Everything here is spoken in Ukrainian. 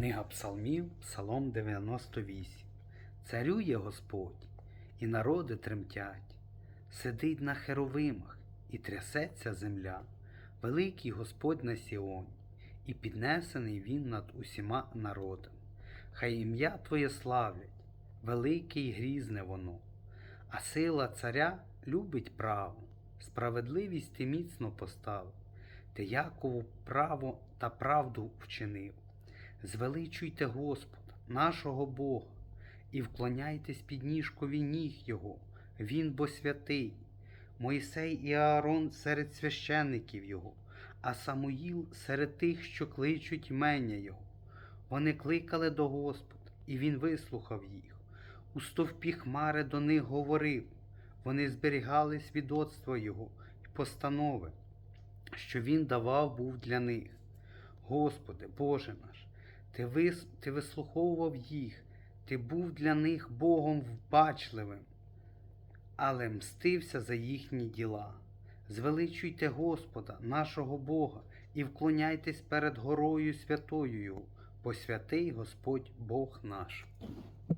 Книга Псалмів, Псалом 98. Царює Господь, і народи тремтять, сидить на херовимах, і трясеться земля, великий Господь на Сіоні, і піднесений він над усіма народами. Хай ім'я Твоє славлять, велике й грізне воно, а сила царя любить право, справедливість ти міцно поставив, ти Якову право та правду вчинив. Звеличуйте Господа, нашого Бога, і вклоняйтесь під ніжкові ніг Його, Він бо святий, Мойсей і Аарон серед священників Його, а Самуїл серед тих, що кличуть імення Його. Вони кликали до Господа, і Він вислухав їх. У стовпі хмари до них говорив, вони зберігали свідоцтво Його і постанови, що Він давав був для них. Господи, Боже наш, ти, вис... ти вислуховував їх, ти був для них Богом вбачливим, але мстився за їхні діла. Звеличуйте Господа, нашого Бога, і вклоняйтесь перед горою святою бо святий Господь Бог наш.